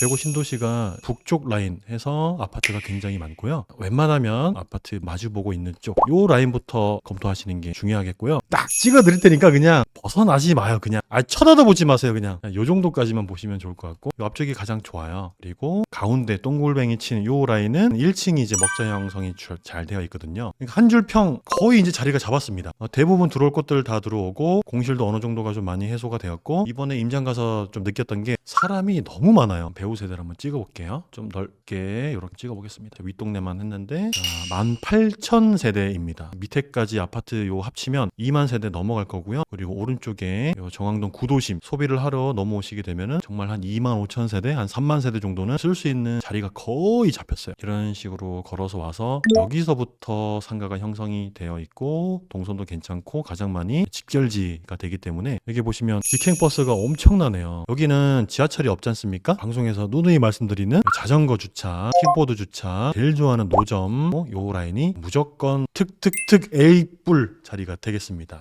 대구 신도시가 북쪽 라인 해서 아파트가 굉장히 많고요. 웬만하면 아파트 마주 보고 있는 쪽 요 라인부터 검토하시는 게 중요하겠고요. 딱 찍어 드릴 테니까 그냥 벗어나지 마요. 그냥 아 쳐다도 보지 마세요. 그냥 요 정도까지만 보시면 좋을 것 같고 요 앞쪽이 가장 좋아요. 그리고 가운데 동굴뱅이 치는 요 라인은 1층이 이제 먹자 형성이 주- 잘 되어 있거든요. 한줄 평 거의 이제 자리가 잡았습니다. 어, 대부분 들어올 것들 다 들어오고 공실도 어느 정도가 좀 많이 해소가 되었고 이번에 임장 가서 좀 느꼈던 게 사람이 너무 많아요. 배우 세대를 한번 찍어볼게요. 좀 넓게 이렇게 찍어보겠습니다. 윗동네만 했는데 18,000 세대입니다. 밑에까지 아파트 요 합치면 2만 세대 넘어갈 거고요. 그리고 오른쪽에 요 정왕동 구도심 소비를 하러 넘어오시게 되면은 정말 한 2만 5천 세대, 한 3만 세대 정도는 쓸 수 있는 자리가 거의 잡혔어요. 이런 식으로 걸어서 와서 여기서부터 상가가 형성이 되어 있고 동선도 괜찮고 가장 많이 직결지가 되기 때문에 여기 보시면 직행 버스가 엄청나네요. 여기는 지하철이 없지 않습니까? 방송에 서 누누이 말씀드리는 자전거 주차, 킥보드 주차, 제일 좋아하는 노점 요 라인이 무조건 특특특 A뿔 자리가 되겠습니다.